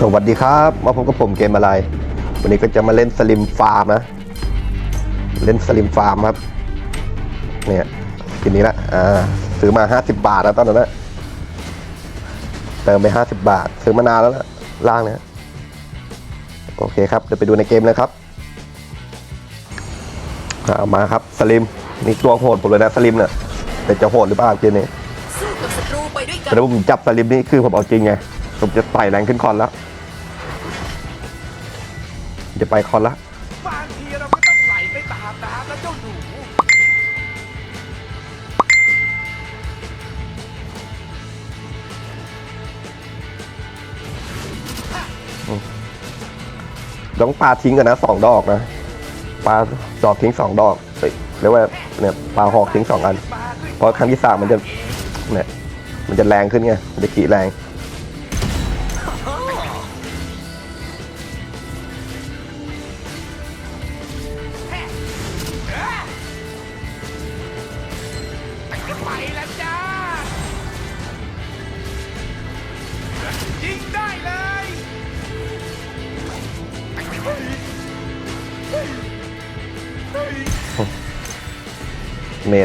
สวัสดีครับ มาพบกับผมเกมอะไร วันนี้ก็จะมาเล่นสลิมฟาร์มนะ เล่นสลิมฟาร์มครับ เนี่ยทีนี้ละอ่าซื้อมา 50 บาทแล้วตอนนั้นนะเติมไป 50 บาท ซื้อมานานแล้วล่ะล่างเนะโอเคครับ เดี๋ยวไปดูในเกมเลยครับอ่าเอามาครับสลิมนี่ตัวโหดผมเลยนะสลิมเนี่ยแต่จะโหดหรือเปล่าเกมนี้สู้กับศัตรูไปด้วยกัแต่ถ้าผมจับสลิมนี่คือผมเอาจริงไง ผมจะไต่แรงขึ้นคอนแล้ว จะไปคอนแล้วบางทีเราก็ต้องไหลไปตามน้ำนะเจ้าหนูต้องปาทิ้งกันนะสองดอกนะปลาดอกทิ้งสองดอกเรียกว่าเนี่ยปลาหอกทิ้งสองอัน เพราะครั้งที่สามมันจะเนี่ยมันจะแรงขึ้นไงมันจะขี่แรง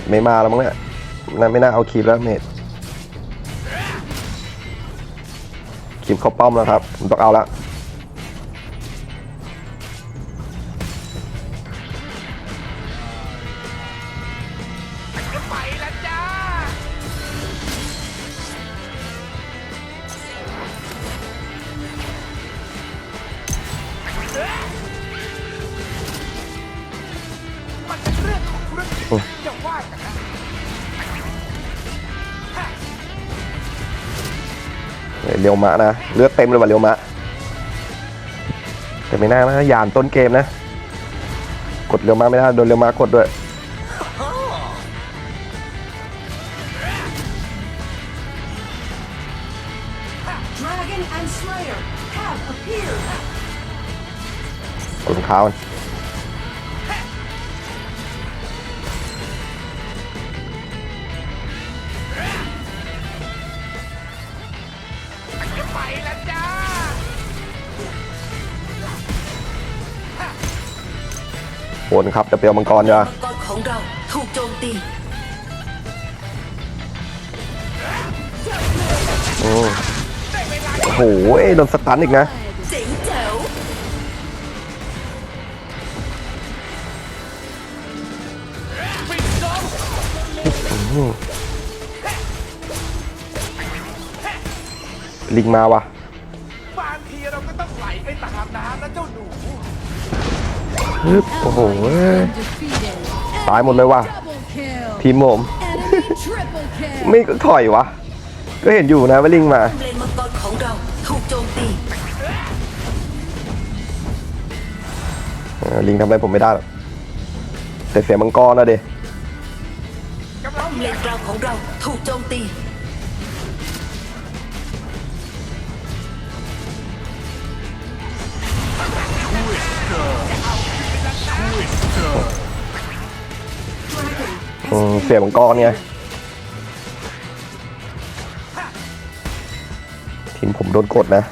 ไม่มาแล้วมั้งเนี่ยน่าไม่น่าเอาคีบแล้วเมดคีบเข้าป้อมแล้วครับผมต้องเอาแล้ว รียวมะนะ เลือดเต็มเลยว่ะเรียวมะ แต่ไม่น่านะยานต้นเกมนะ กดเรียวมะไม่ได้โดนเรียวมะกดด้วย Dragon and Slayer have appeared กดรองเท้ามัน นครับจะเปรียวมังกรจ้ะมังกรของเราถูกโจมตีอืมโอ้โหโดนสตันอีกนะเจ๋งแจ๋วปิดจอมลิงมาว่ะบางทีเราก็ต้องไหลไปตามน้ำนะเจ้า หนูฮึบโอ้โหเว้ย Defeated. ตายหมดเลยว่ะ Double kill. ทีมผม Enemy triple kill. ไม่ก็ถอยวะ ก็เห็นอยู่นะว่าลิงมาเลนมังกรของเราถูกโจมตีเออลิงทำอะไรผมไม่ได้หรอกแต่เสียมังกรนะเดกำลังเลนกลางของเราถูกโจมตี เสียมังกรไงทีมผมโดนกดนะ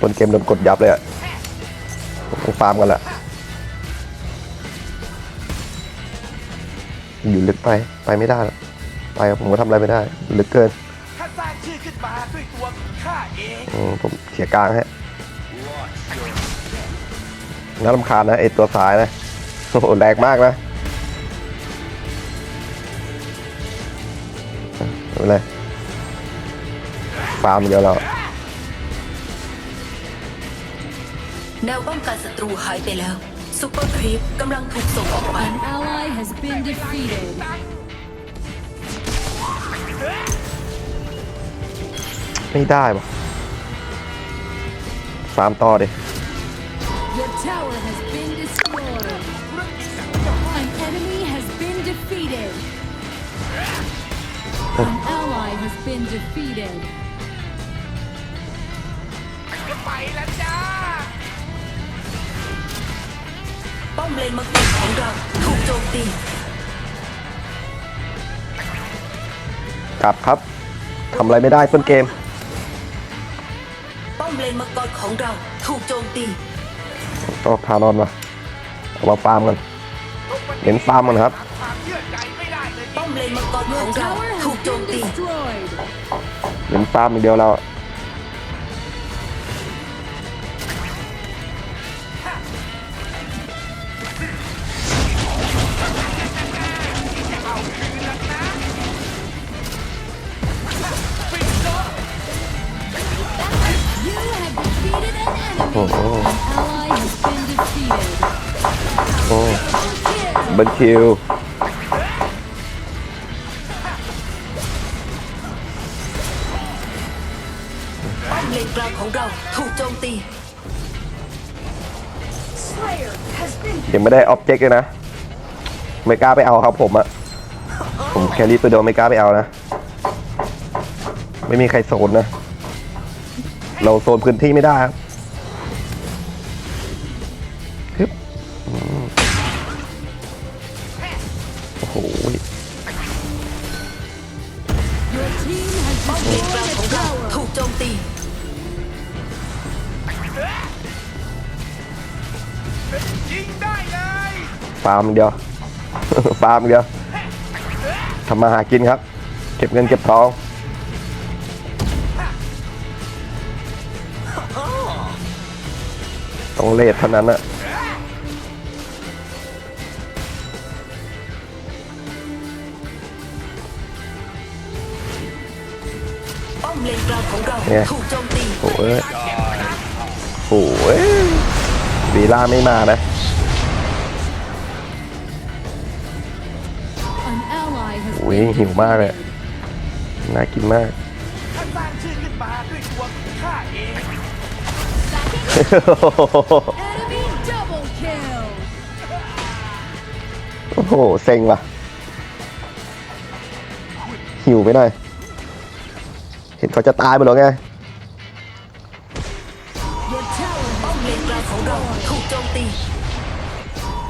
ต้นเกมโดนกดยับเลยอะผมต้องฟาร์มกันแหละอยู่ลึกไปไปไม่ได้ไปผมก็ทำอะไรไม่ได้ลึกเกินข้าสร้างชื่อขึ้นผมเสียกลางฮะน่ารำคาญนะไอตัวซ้ายนะโอ้แรงมากนะ ไม่เป็นไรฟาร์มเดียวเราแนวป้องกันศัตรูหายไปแล้วซูเปอร์ครีปกำลังถูกส่งออกไป An ally has been defeated. ไม่ได้ปะฟาร์มต่อดิ Your tower has been destroyed. An enemy has been defeated. An ally has been defeated. ไปแล้วจ้า ป้อมเลนมังกรของเราถูกโจมตี กลับครับทำอะไรไม่ได้ต้นเกม ป้อมเลนมังกรของเราถูกโจมตี ต้องเอาพานอนมาเอามาฟาร์มกันเน้นฟาร์มกันครับ ความเชื่อใจไม่ได้เลย ป้อมเลนมังกรของ Your เรา tower ถู ก has โจม been ตี destroyed. เน้นฟ เราถูกโจมตียังไม่ได้ออบเจกต์เลยนะ ไม่กล้าไปเอาครับผมอะผมแครี่ตัวเดียวไม่กล้าไปเอานะ ไม่มีใครโซนนะ เราโซนพื้นที่ไม่ได้ครับ ฟาร์มเดียว ฟาร์มเดียวทำมาหากินครับ เก็บเงินเก็บทองต้องเลทเท่านั้นอะเลนกลางของเราเนี่ยถูกโจมตีโอ้ยโอ้ยวีล่าไม่มานะ อ้ยหิวมากเลยน่ากินมากถ้าสร้างชื่อขึ้นมาด้วยตัวข้าเอง Enemy double kill. โอ้โหเซ็งว่ะ หิวไปหน่อย เห็นเขาจะตายไปหรอไง Your tower ป้อ has been กลางของเรา destroyed. ถูกโจมตี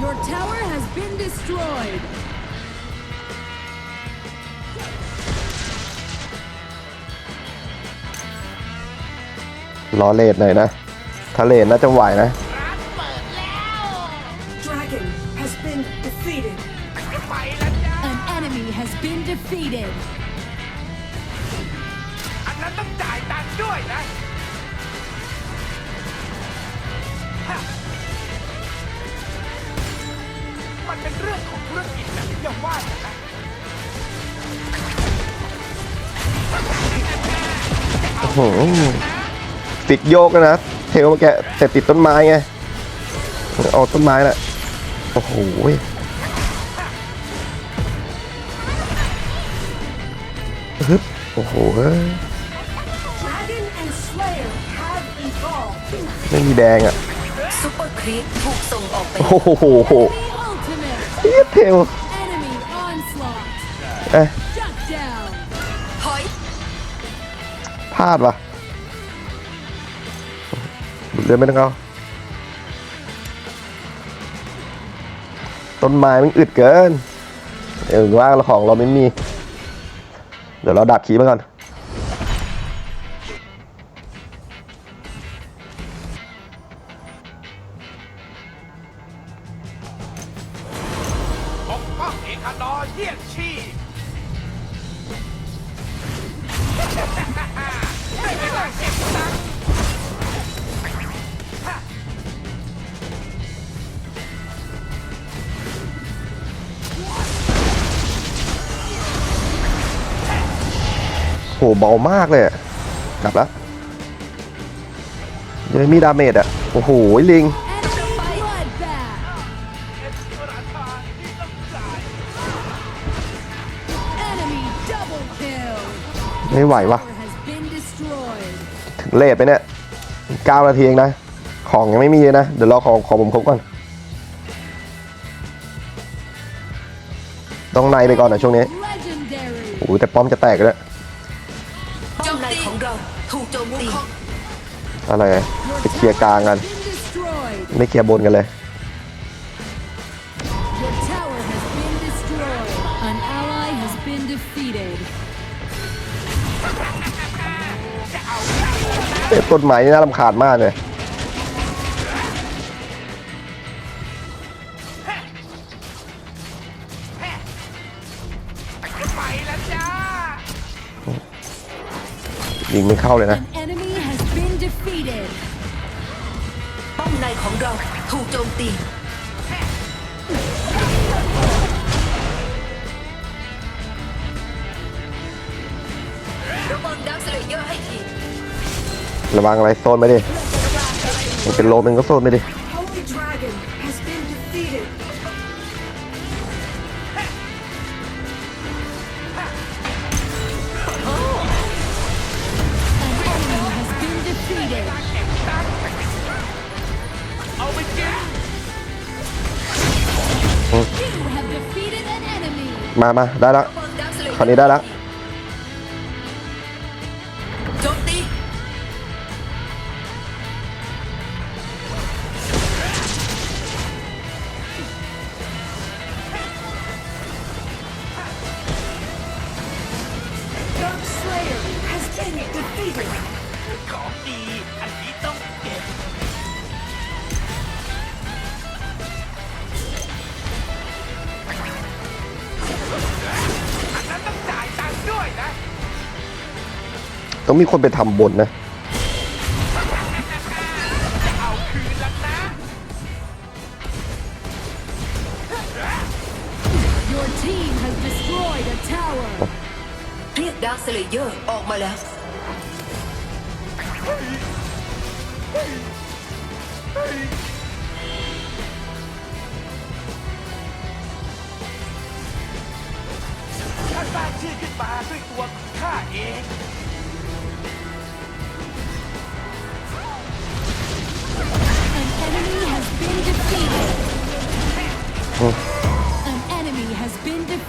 Your tower has been destroyed. รอเลทหน่อยนะถ้าเลทน่าจะไหวนะ Dragon has been defeated. ไปแล้วจ้า An enemy has been defeated. อันนั้นต้องจ่ายตังค์ด้วยนะฮะมันเป็นเรื่องของธุรกิจนะอย่าว่ากันนะโอ้โห ฟิกโยกนะเทลมาแกะแต่ติดต้นไม้ไงเอาต้นไม้ละโอ้โหฮึบโอ้โหไม่มีแดงอะซุปเปอร์ครีปถูกส่งออกไปโอ้โหเทียบเทลเอ้ย Shut down. ถอยพลาดว่ะ เรือไม่ต้องเอา ต้นไม้มันอึดเกิน เออว่าเราของเราไม่มี เดี๋ยวเราดับขีไปก่อน บามากเลยกลับแล้วยังไม่มีดาเมจอะ โอ้โห ลิง ไม่ไหววะถึงเลทไปเนี่ยเก้านาทีเองนะ ของยังไม่มีเลยนะ เดี๋ยวรอของของผมครบก่อน ต้องในไปก่อนนะช่วงนี้โอ้แต่ป้อมจะแตกแล้ว อะไรอะ Your ไปเคลียร์กลางกัน tower has been destroyed. ไม่เคลียร์บนกันเลย Your tower has been destroyed. An ally has been defeated. จะเอาเรื่องนะเอ๊ะต้นไม้นี่น่ารำคาญมากเลยไปแล้วจ้ายิงไม่เข้าเลยนะ ของเราถูกโจมตี ระวังดักสเลเยอร์ให้ทีระวังอะไรโซนไปดิมันเป็นโลมันก็โซนไปดิ มามาได้แล้วระวังดักสเลเยอร์คราวนี้ได้แล้ว มีคนไปทำบนนะจะเอาคืนแล้วนะ Your team has destroyed a tower. เรียกดักสเลเยอร์ออกมาแล้วถ้าสร้างชื่อขึ้นมาด้วยตัวของข้าเอง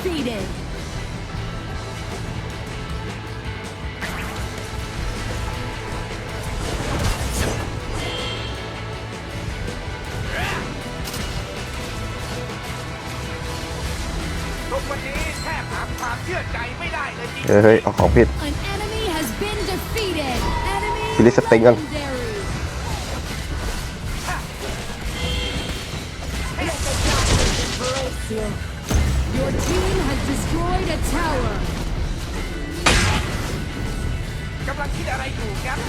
been defeated. ทุกวันนี้แทบห Your team has destroyed a tower. กำลังคิดอะไรอยู่ครับ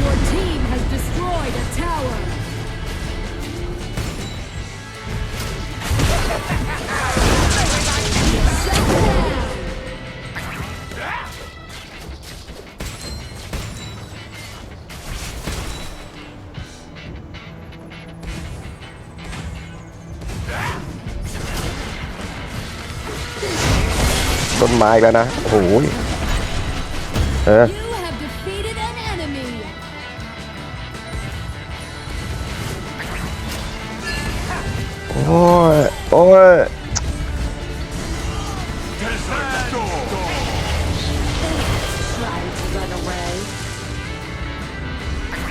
Your team has destroyed a tower. Shut ต้นไม้อีกแล้วนะ โอ้โหเออ You have defeated an enemy. โอ้ย โอ้ย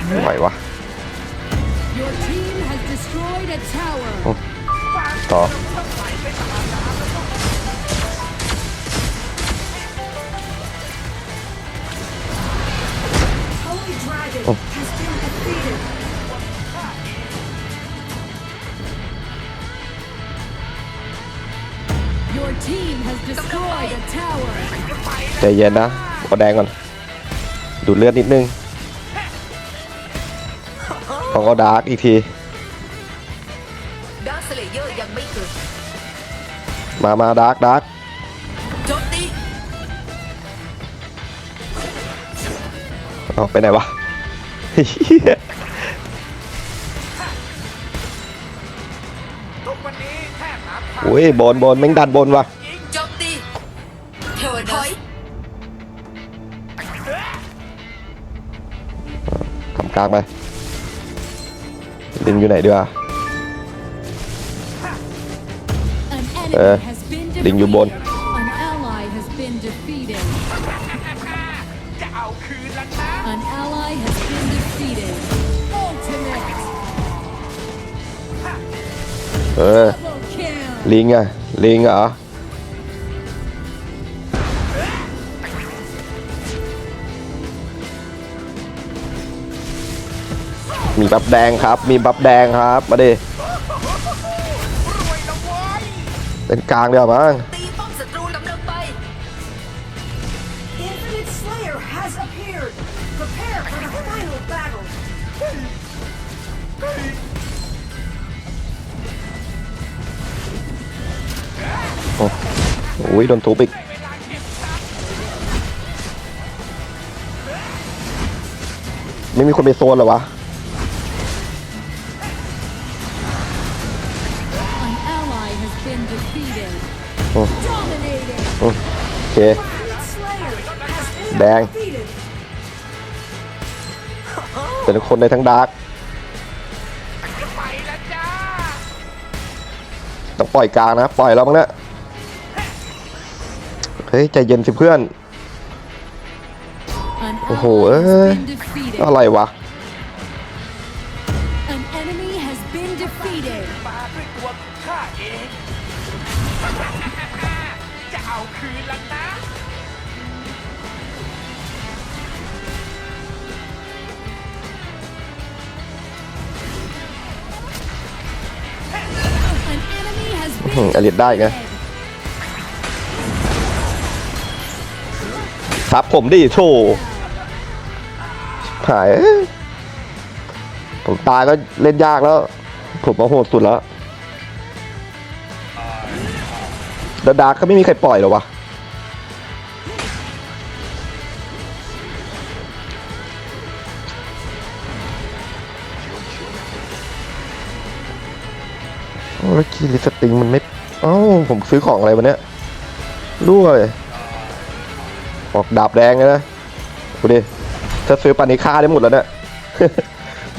ไม่ไหววะ Your team has destroyed a tower. ต่อ Holy Dragon has been defeated. Your team has destroyed a tower. ใจเย็นนะเอาแดงก่อน ดูดเลือดนิดนึงต้องเอาดาร์กอีกทีดักสเลเยอร์ยังไม่เกิดมามาดาร์กดาร์ก เอาไปไหนวะเหี้ยทุกวันนี้แทบหาความโอ้ยบนบนแม่งดันบนว่ะจริงโจมตีเทวดาทำกลางไปลิงอยู่ไหนดีวะ An Eh, enemy has been Linh vô bồn. defeated. เออ ลิงอะลิงเหรอมีบับแดงครับ มีบับแดงครับ มาดิ เป็นกลางเดียวมั้ง อุ้ยโดนทุบอีกไม่มีคนไปโซนหรอวะโอเคแดง แต่ทุกคนในทั้งดาร์กต้องปล่อยกลางนะ ปล่อยแล้วมั้งเนี่ย ฮ้ยใจเย็นสิเพื่อน An Oh, ally eh. has been defeated. อะไรวะ An enemy has been defeated. มาด้วยตัวข้าเองจะเอาคืนแล้วนะ An enemy has อืม been อลิตได้ไง ทับผมดิโช่หาย ผมตายก็เล่นยากแล้ว ผมมาโหดสุดแล้วแล้วดาก็ไม่มีใครปล่อยหรอวะโอ้แล้วคีย์ลิสติงมันไม่ เอ้า ผมซื้อของอะไรวะเนี่ยรั่วเลย ออกดาบแดงเลยนะดูดิถ้าซื้อปานิค่าได้หมดแล้วเนี่ย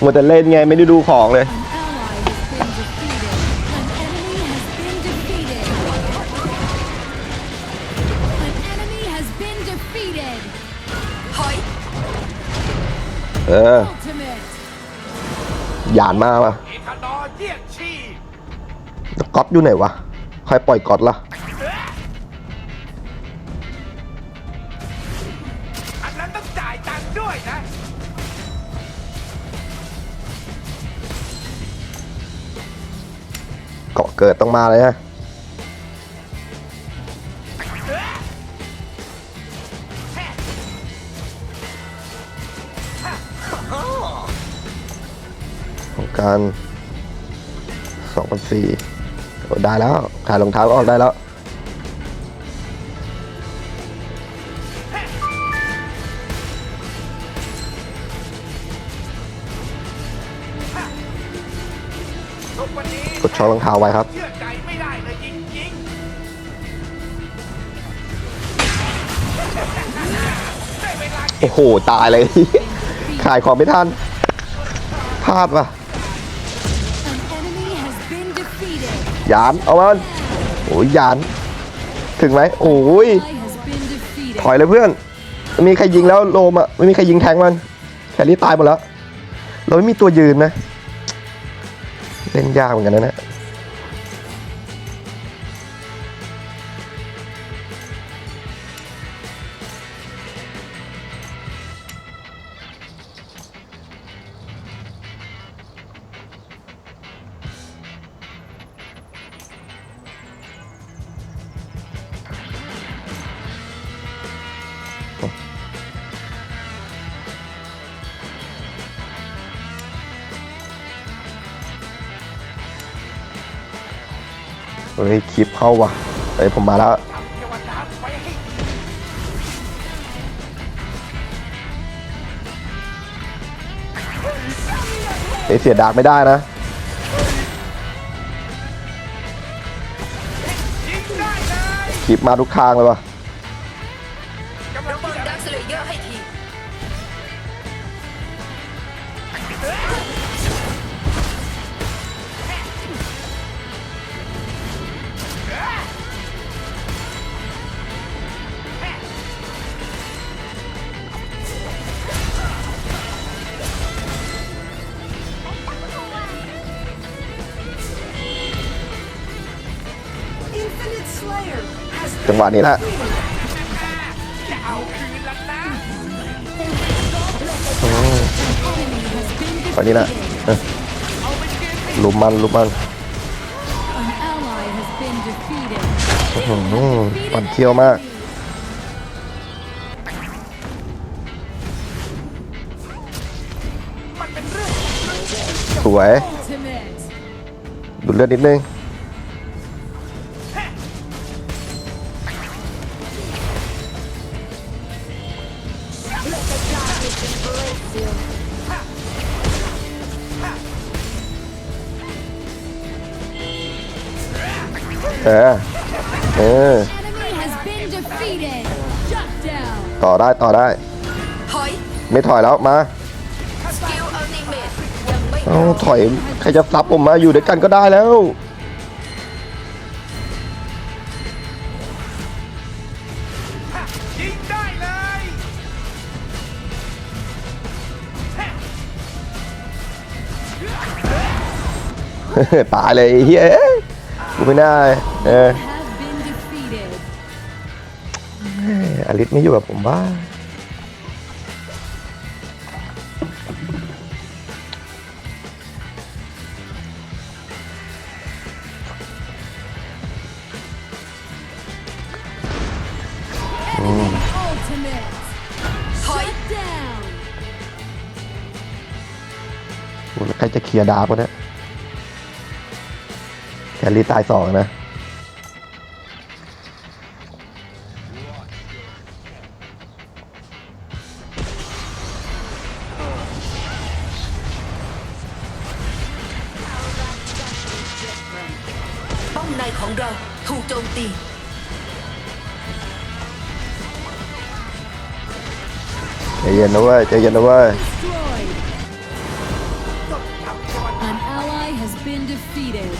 มัวแต่เล่นไงไม่ได้ดูของเลย An ally has been defeated. An enemy has been defeated. An enemy has been defeated. ถอยเออ Ultimate. หยานมาป่ะเอทานอเยี่ยงชีพก๊อตอยู่ไหนวะ ใครปล่อยก๊อตล่ะ ด้วยนะ เกาะเกิดต้องมาเลยฮะของการสองพันสี่ได้แล้วขายรองเท้าก็ออกได้แล้ว ช่องรองเท้าไว้ครับ เชื่อใจไม่ได้เลยจริงๆ ได้เวลาโอ้โห ตายเลย ขายของไม่ทันพลาดว่ะ An enemy has been defeated. หยาน เอามันโอ้ยหยาน ถึงไหมโอ้ย Ally has been defeated. ถอยเลยเพื่อนไม่มีใครยิงแล้วโลมอะ ไม่มีใครยิงแทงมันแครี่ตายหมดแล้ว เราไม่มีตัวยืนนะ เล่นยากเหมือนกันนะเนะ เฮ้ยคลิปเข้าว่ะเฮ้ยผมมาแล้วเทวดาไว้ให้ดีเฮ้ยเสียดากไม่ได้นะคลิปมาทุกทางเลยว่ะ จังหวะนี้แหละจะเอาคืนแล้วนะตอนนี้แหละ defeated. เอ้ยลุมมันลุมมัน An ally has been defeated. อื้อหือปันเคี้ยวมากสวย Ultimate. ดูดเลือดนิดนึง เออ เออ Enemy has been defeated. Shut down. ต่อได้ต่อได้ ถอย ไม่ถอยแล้วมา สกิลอัลติเมตยังไม่พเอาร้อมถอยใครจะซับผมมาอยู่ด้วยกันก็ได้แล้ว ตายเลยเฮ้ยกูไม่ได้เอออลิสไม่อยู่กับผมบ้าง Ultimate. ถอย Shut down. โอ้แล้วใครจะเคลียร์ดาร์กวะเนี่ย แคลรี่ตายสองนะ ป้อมในของเราถูกโจมตี ใจเย็นนะเว้ย ใจเย็นนะเว้ย Destroyed. An ally has been defeated.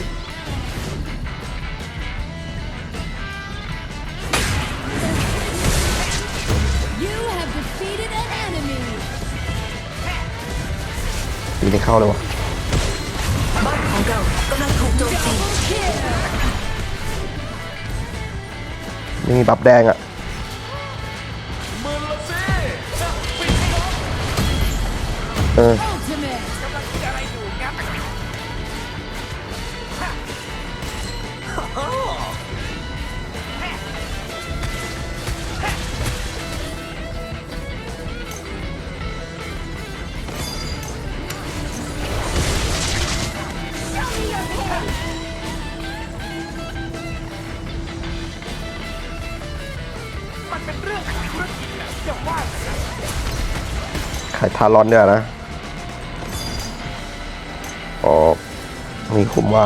You have defeated an enemy. ตีไม่เข้าเลยวะบ้านของเรากำลังถูกโจมตีไม่มีบัฟแดงอะมือละเออ มันเป็นเรื่องของธุรกิจนะอย่าว่าแต่นะขายทารอนเนี่ยนะ อ๋อ มีคุมว่า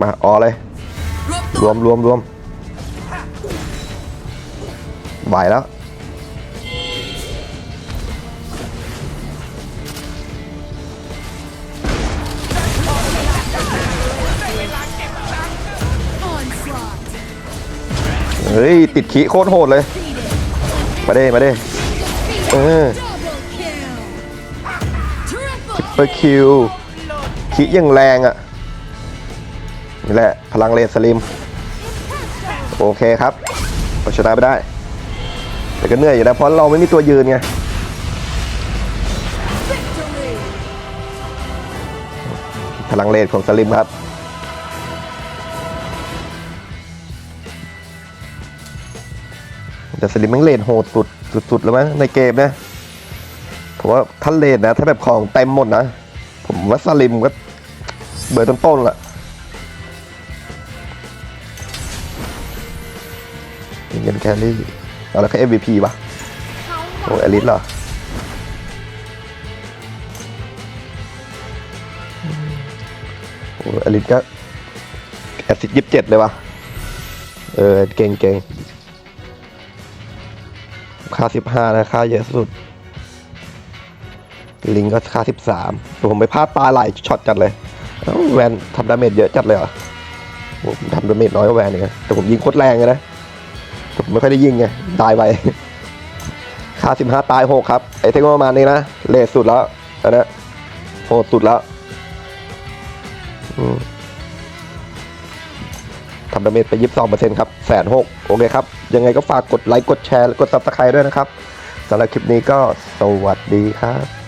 มาอ๋อเลย รวบรววมรวมรวมไหวแล้ว เฮ้ย ติดขีโคตรโหดเลย มาเด้มาเด้เออ Double kill. Triple เปอร์คิวขียังแรงอะ่ะ นี่แหละ พลังเลสลิม โอเคครับเราชนะไปได้ แต่ก็เหนื่อยอยู่นะเพราะเราไม่มีตัวยืนไงพลังเลนของสลิมครับ แต่สลิมแมันเลนโหดสุดสุดๆแล้วมั้งในเกมนะผมว่าท่านเลนนะ ถ้าแบบของเต็มหมดนะ ผมว่าสลิมก็เบอร์ต้นๆละเงินแคลรี่เอาแล้วก็ MVP ปะโอ้เอลิสเหรอโอ้อลิสก็แอดซิดยี่สิบเจ็ดเลยวะเออเก่งเก่ง ค่าสิบห้านะค่าเยอะสุด ลิงก็ค่าสิบสามผมไปพลาดปลาไหลายช็อตจัดเลยแวนทำดาเมจเยอะจัดเลยเหรอผมทำดาเมจน้อยกว่าแวนเองนะแต่ผมยิงโคตรแรงเลยนะแต่ผมไม่ค่อยได้ยิงไงตายไปค่าสิบห้าตายหกครับ ไอเทคประมาณนี้นะเลทสุดแล้วอันนะโหดสุดแล้ว อืม ทำดาเมจไป22%ครับแสนหกโอเคครับ ยังไงก็ฝากกดไลค์กดแชร์กดซับสไครต์ด้วยนะครับสำหรับคลิปนี้ก็สวัสดีครับ